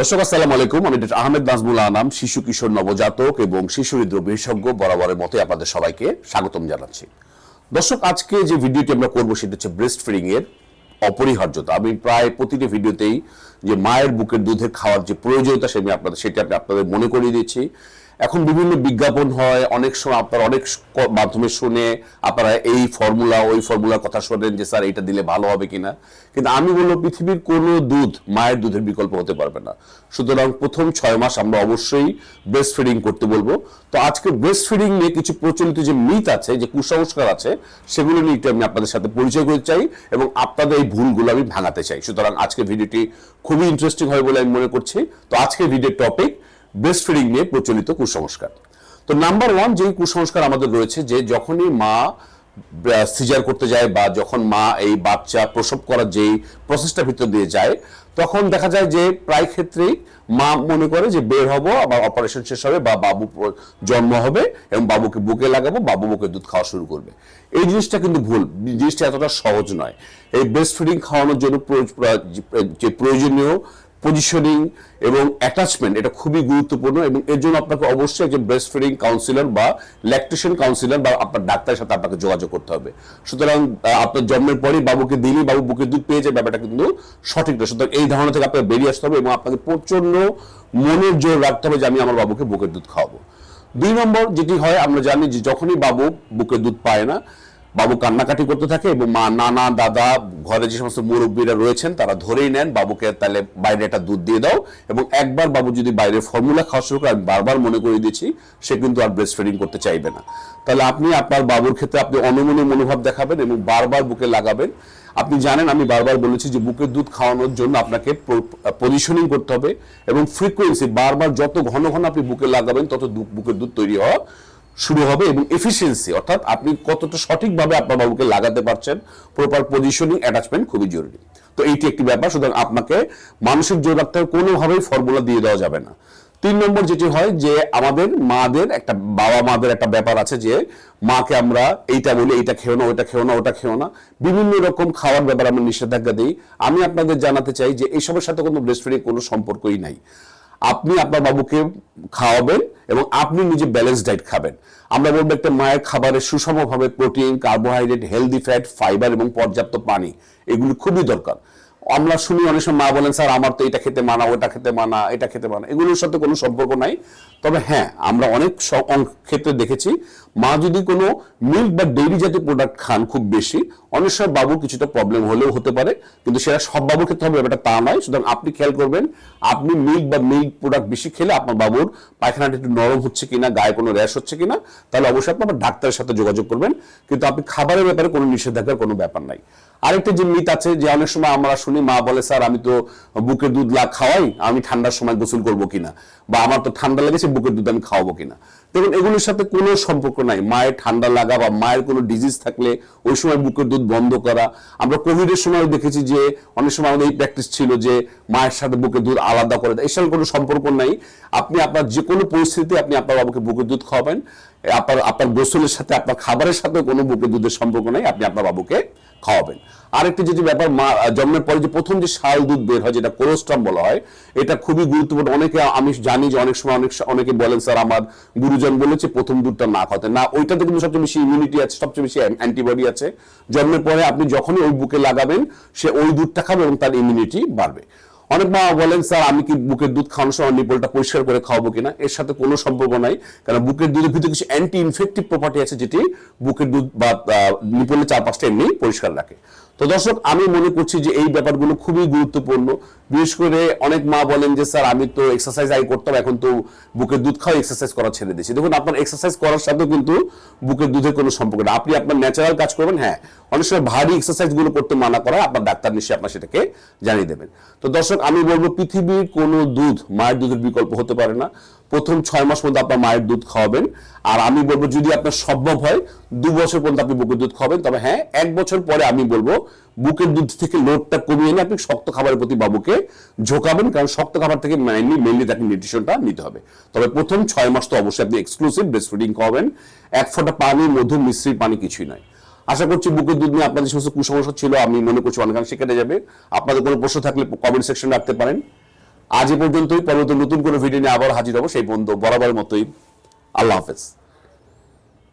দর্শক, আসসালামু আলাইকুম। আমি ডক্টর আহমেদ নাজমুল আনাম, শিশু, কিশোর, নবজাতক এবং শিশু হৃদরোগ বিশেষজ্ঞ বরাবরের মতে আপনাদের সবাইকে স্বাগতম জানাচ্ছি। দর্শক, আজকে যে ভিডিওটি আমরা করব সেটা হচ্ছে ব্রেস্ট ফিডিং এর অপরিহার্যতা। আমি প্রায় প্রতিটি ভিডিওতেই যে মায়ের বুকের দুধের খাওয়ার যে প্রয়োজনীয়তা, সেটা আপনাদের সেটা আমি আপনাদের মনে করিয়ে দিচ্ছি এখন বিভিন্ন বিজ্ঞাপন হয়, অনেক সময় আপনারা অনেক মাধ্যমে শুনে আপনারা এই ফর্মুলা ওই ফর্মুলার কথা শোনেন যে, স্যার, এটা দিলে ভালো হবে কিনা? কিন্তু আমি বলব, পৃথিবীর কোনো দুধ মায়ের দুধের বিকল্প হতে পারবে না। সুতরাং প্রথম ছয় মাস আমরা অবশ্যই ব্রেস্ট ফিডিং করতে বলব। তো আজকে ব্রেস্ট ফিডিং নিয়ে কিছু প্রচলিত যে মিথ আছে, যে কুসংস্কার আছে, সেগুলো নিয়ে একটু আমি আপনাদের সাথে পরিচয় করতে চাই এবং আপনাদের এই ভুলগুলো আমি ভাঙাতে চাই। সুতরাং আজকে ভিডিওটি খুবই ইন্টারেস্টিং হয় বলে আমি মনে করছি। তো আজকে ভিডিওর টপিক ব্রেস্ট ফিডিং নিয়ে প্রচলিত কুসংস্কার। তো নাম্বার ওয়ান যেই কুসংস্কার আমাদের রয়েছে যে যখনই মা সিজার করতে যায় বা যখন মা এই বাচ্চা প্রসব করার যেই প্রসেসটা ভিতর দিয়ে যায়, তখন দেখা যায় যে প্রায় ক্ষেত্রেই মা মনে করে যে বের হব, আবার অপারেশন শেষ হবে বা বাবু জন্ম হবে এবং বাবুকে বুকে লাগাবো, বাবু বুকে দুধ খাওয়া শুরু করবে। এই জিনিসটা কিন্তু ভুল জিনিসটা এতটা সহজ নয়। এই ব্রেস্ট ফিডিং খাওয়ানোর জন্য যে প্রয়োজনীয় পজিশনিং এবং অ্যাটাচমেন্ট এটা খুবই গুরুত্বপূর্ণ এবং এর জন্য আপনাকে অবশ্যই একজন ব্রেস্ট ফিডিং কাউন্সিলর বা ল্যাকটেশন কাউন্সিলর বা আপনার ডাক্তারের সাথে আপনাকে যোগাযোগ করতে হবে। সুতরাং আপনার জন্মের পরেই বাবুকে দিলেই বাবু বুকে দুধ পেয়ে যায়, ব্যাপারটা কিন্তু সঠিক না সুতরাং এই ধারণা থেকে আপনাকে বেরিয়ে আসতে হবে এবং আপনাকে প্রচণ্ড মনের জোর রাখতে হবে যে আমি আমার বাবুকে বুকের দুধ খাওয়াবো। দুই নম্বর যেটি হয়, আমরা জানি যে যখনই বাবু বুকের দুধ পায় না বাবু কান্নাকাটি করতে থাকে এবং মা, নানা, দাদা, ঘরে যে সমস্ত মুরব্বীরা রয়েছেন, তারা ধরেই নেন, বাবুকে তাহলে বাইরে একটা দুধ দিয়ে দাও এবং একবার বাবু যদি বাইরে ফর্মুলা খাওয়া শুরু করে আমি বারবার মনে করে দিচ্ছি, সে কিন্তু আর ব্রেস্ট ফিডিং করতে চাইবে না। তাহলে আপনি আপনার বাবুর ক্ষেত্রে আপনি অনমনীয় মনোভাব দেখাবেন এবং বারবার বুকে লাগাবেন। আপনি জানেন, আমি বারবার বলেছি যে বুকের দুধ খাওয়ানোর জন্য আপনাকে পজিশনিং করতে হবে এবং ফ্রিকোয়েন্সি বারবার যত ঘন ঘন আপনি বুকে লাগাবেন, তত বুকের দুধ তৈরি হওয়া শুরু হবে এবং এফিসিয়েন্সি অর্থাৎ আপনি কতটা সঠিকভাবে আপনার বাবুকে লাগাতে পারছেন প্রপার পজিশনিং অ্যাটাচমেন্ট খুবই জরুরি। তো এইটি একটি ব্যাপার, সুতরাং আপনাকে মানসিক জোর রাখতে কোনোভাবেই ফর্মুলা দিয়ে দেওয়া যাবে না। তিন নম্বর যেটি হয় যে আমাদের মাদের একটা, বাবা মাদের একটা ব্যাপার আছে যে মাকে আমরা এইটা বলি, এইটা খেও না, ওইটা খেও না, ওটা খেও না। বিভিন্ন রকম খাওয়ার ব্যাপারে আমরা নিষেধাজ্ঞা দিই। আমি আপনাদের জানাতে চাই যে এইসবের সাথে কোনো ব্রেস্ট কোনো সম্পর্কই নাই। আপনি আপনার বাবুকে খাওয়াবেন এবং আপনি নিজে ব্যালেন্স ডায়েট খাবেন। আমরা বলব একটা মায়ের খাবারে সুষমভাবে protein carbohydrate healthy fat fibre এবং পর্যাপ্ত পানি। এগুলি খুবই দরকার। আমরা শুনি অনেক সময় মা বলেন, স্যার, আমার তো এটা খেতে মানা, ওটা খেতে মানা, এটা খেতে মানা। এগুলোর সাথে কোনো সম্পর্ক নাই। তবে হ্যাঁ আমরা অনেক ক্ষেত্রে দেখেছি, মা যদি কোনো মিল্ক বা ডেইরি জাতীয় প্রোডাক্ট খান খুব বেশি, অনেক সময় বাবুর কিছুটা প্রবলেম হলেও হতে পারে, কিন্তু সেটা সব বাবুর ক্ষেত্রে হবে, ব্যাপারটা তা নয়। সুতরাং আপনি খেয়াল করবেন, আপনি মিল্ক বা মিল্ক প্রোডাক্ট বেশি খেলে আপনার বাবুর পায়খানাটা একটু নরম হচ্ছে কিনা, গায়ে কোনো র্যাশ হচ্ছে কিনা, তাহলে অবশ্যই আপনি আপনার ডাক্তারের সাথে যোগাযোগ করবেন। কিন্তু আপনি খাবারের ব্যাপারে কোনো নিষেধাজ্ঞার কোনো ব্যাপার নাই। আরেকটা যে মিথ আছে যে অনেক সময় আমরা শুনি, মা বলে, স্যার, আমি তো বুকের দুধ লা খাওয়াই, আমি ঠান্ডার সময় গোসল করব কিনা? বা আমার তো ঠান্ডা লেগেছে, বুকের দুধ আমি খাওয়াবো কিনা? দেখুন, এগুলোর সাথে কোনো সম্পর্ক নাই। মায়ের ঠান্ডা লাগা বা মায়ের কোনো ডিজিজ থাকলে ওই সময় বুকের দুধ বন্ধ করা। আমরা কোভিডের সময় দেখেছি যে অনেক সময় আমাদের এই প্র্যাকটিস ছিল যে মায়ের সাথে বুকের দুধ আলাদা করে দেয়। এসব কোনো সম্পর্ক নাই। আপনি আপনার যে কোনো পরিস্থিতি আপনি আপনার বাবুকে বুকের দুধ খাওয়াবেন। আপনার আপনার গোসলের সাথে, আপনার খাবারের সাথে কোনো বুকের দুধের সম্পর্ক নাই। আপনি আপনার বাবুকে খাওয়াবেন। আরেকটি যেটি ব্যাপার, মা, জন্মের পরে যে প্রথম যে শাল দুধ বের হয়, যেটা কোলোস্ট্রাম বলা হয়, এটা খুবই গুরুত্বপূর্ণ। অনেকে আমি জানি যে অনেক সময় অনেক অনেকে বলেন, স্যার, আমার গুরুজন বলেছে প্রথম দুধটা না খাওয়াতে। না, ওইটাতে কিন্তু সবচেয়ে বেশি ইমিউনিটি আছে, সবচেয়ে বেশি অ্যান্টিবডি আছে। জন্মের পরে আপনি যখনই ওই বুকে লাগাবেন, সে ওই দুধটা খাবে এবং তার ইমিউনিটি বাড়বে। অনেক মা বলেন, স্যার, আমি কি বুকের দুধ খাওয়ানোর সময় নিপলটা পরিষ্কার করে খাওয়াবো কিনা? এর সাথে কোনো সম্পর্ক নাই, কারণ বুকের দুধের ভিতরে কিছু অ্যান্টি ইনফেক্টিভ প্রপার্টি আছে যেটি বুকের দুধ বা নিপলের চারপাশটা এমনি পরিষ্কার রাখে। তো দর্শক, আমি মনে করছি যে এই ব্যাপারগুলো খুবই গুরুত্বপূর্ণ। বিশেষ করে অনেক মা বলেন যে, স্যার, আমি তো এক্সারসাইজ আগে করতাম, এখন তো বুকের দুধ খাওয়া এক্সারসাইজ করা ছেড়ে দিয়েছি। দেখুন, আপনার এক্সারসাইজ করার সাথেও কিন্তু বুকের দুধের কোনো সম্পর্ক না আপনি আপনার ন্যাচারাল কাজ করবেন হ্যাঁ। অনেক সময় ভারী এক্সারসাইজগুলো করতে মানা করা আপনার ডাক্তার নিশ্চয়ই আপনার সেটাকে জানিয়ে দেবেন। তো দর্শক আমি বলব পৃথিবীর কোনো দুধ মায়ের দুধের বিকল্প হতে পারে না। প্রথম ছয় মাস পর্যন্ত আপনার মায়ের দুধ খাওয়াবেন। আর আমি বলব যদি আপনার সম্ভব হয়, দু বছর পর্যন্ত আপনি বুকের দুধ খাওয়াবেন। তবে হ্যাঁ এক বছর পরে আমি বলব বুকের দুধ থেকে লোডটা কমিয়ে নিয়ে আপনি শক্ত খাবারের প্রতি বাবুকে ঝোঁকাবেন। কারণ শক্ত খাবার থেকে মেনলি মেনলি তাকে নিউট্রিশনটা নিতে হবে। তবে প্রথম ছয় মাস তো অবশ্যই আপনি এক্সক্লুসিভ ব্রেস্ট ফিডিং খাওয়াবেন। এক ফোঁটা পানি, মধু, মিশ্রিত পানি কিছুই নয়। আশা করছি বুকের দুধ নিয়ে আপনাদের সমস্ত কুসংস্কার ছিল, আমি মনে করছি অনেকাংশে কেটে যাবে। আপনাদের কোনো প্রশ্ন থাকলে কমেন্ট সেকশনে রাখতে পারেন। আজ এ পর্যন্তই, পরবর্তী নতুন কোনো ভিডিও নিয়ে আবার হাজির হব, সেই বন্ধু বরাবরের মতোই। আল্লাহ হাফেজ।